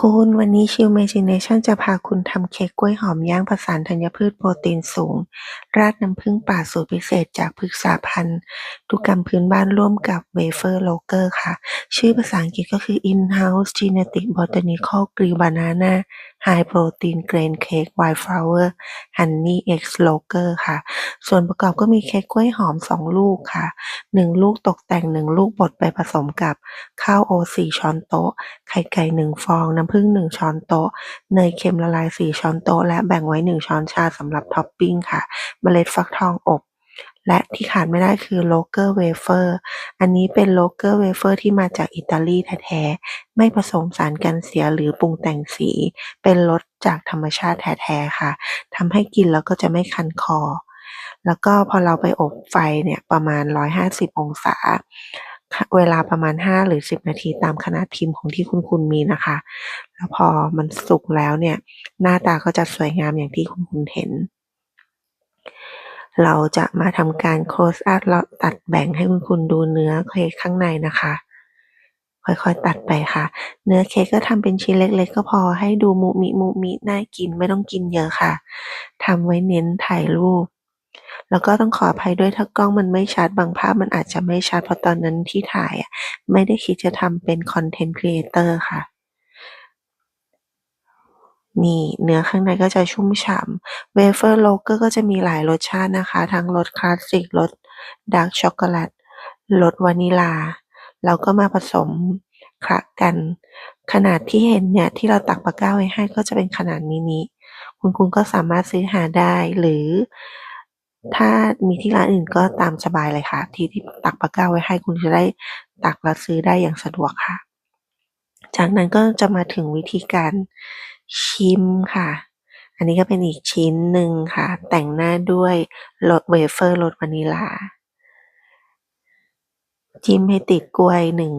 คุณวันนี้ชิลเมจิเนชั่นจะพาคุณทำเค้กกล้วยหอมย่างผสานธัญพืชโปรตีนสูง ราดน้ำผึ้งป่าสูตรพิเศษจากพฤกษาพันธุ์ทุกรรมพื้นบ้านร่วมกับเวเฟอร์โลเกอร์ค่ะ ชื่อภาษาอังกฤษก็คือ In-house Genetic Botanical Green Banana High Protein Grain Cake White Flour Honey X Loger ค่ะ ส่วนประกอบก็มีเค้กกล้วยหอม 2 ลูกค่ะ 1 ลูกตกแต่ง 1 ลูกบดไปผสมกับ ข้าวโอ๊ต4ช้อนโต๊ะ ไข่ไก่ 1 ฟอง น้ำผึ้ง 1 ช้อนโต๊ะ เนยเค็มละลาย 4 ช้อนโต๊ะ และแบ่งไว้ 1 ช้อนชาสำหรับท็อปปิ้งค่ะ เมล็ดฟักทองอบและที่ขาดไม่ได้คือโลเกอร์เวเฟอร์ อันนี้เป็นโลเกอร์เวเฟอร์ที่มาจากอิตาลีแท้ๆ ไม่ผสมสารกันเสียหรือปรุงแต่งสี เป็นรสจากธรรมชาติแท้ๆ ค่ะ ทำให้กินแล้วก็จะไม่คันคอ แล้วก็พอเราไปอบไฟเนี่ยประมาณ 150 องศา เวลาประมาณ 5 หรือ 10 นาทีตามขนาดพิมพ์ของที่คุณคุณมีนะคะ แล้วพอมันสุกแล้วเนี่ย หน้าตาก็จะสวยงามอย่างที่คุณคุณเห็น เราจะมาทำการ close up แล้วตัดแบ่งให้คุณคุณดูเนื้อเค้กข้างในนะคะค่อยๆ ตัดไปค่ะ เนื้อเค้กก็ทำเป็นชิ้นเล็ก ๆ ก็พอให้ดูมุมิมุมิน่ากินไม่ต้องกินเยอะค่ะทำไว้เน้นถ่ายรูป แล้วก็ต้องขออภัยด้วยถ้ากล้องมันไม่ชัดบางภาพมันอาจจะไม่ชัดเพราะตอนนั้นที่ถ่ายอะไม่ได้คิดจะทำเป็นคอนเทนต์ครีเอเตอร์ค่ะนี่เนื้อข้างในก็จะชุ่มฉ่ำ Wafer Loger ก็จะมีหลายรสชาตินะคะ ทั้งรสคลาสสิกรสดาร์กช็อกโกแลตรสวานิลา แล้วก็มาผสมคละกัน ขนาดที่เห็นเนี่ย ที่เราตักตะกร้าไว้ให้ก็จะเป็นขนาดมินิคุณคุณก็สามารถซื้อหาได้หรือ ถ้ามีที่ร้านอื่นก็ตามสบายเลยค่ะ ที่ที่ตักตะกร้าไว้ให้คุณจะได้ตักแล้วซื้อได้อย่างสะดวกค่ะ จากนั้นก็จะมาถึงวิธีการชิมค่ะ อันนี้ก็เป็นอีกชิ้นหนึ่งค่ะ แต่งหน้าด้วยรสเวเฟอร์รสวานิลา จิ้มให้ติดกล้วยหนึ่ง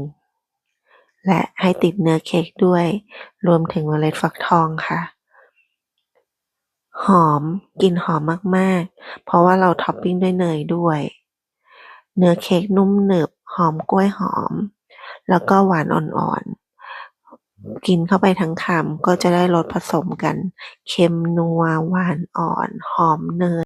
และให้ติดเนื้อเค้กด้วย รวมถึงเมล็ดฟักทองค่ะ หอมกลิ่นหอมมาก ๆ เพราะว่าเราท็อปปิ้งด้วยเนยด้วย เนื้อเค้กนุ่มหนึบ หอมกล้วยหอม แล้วก็หวานอ่อนๆ กินเข้าไปทั้งคำก็จะได้รสผสมกัน เค็มนัวหวานอ่อน หอมเนย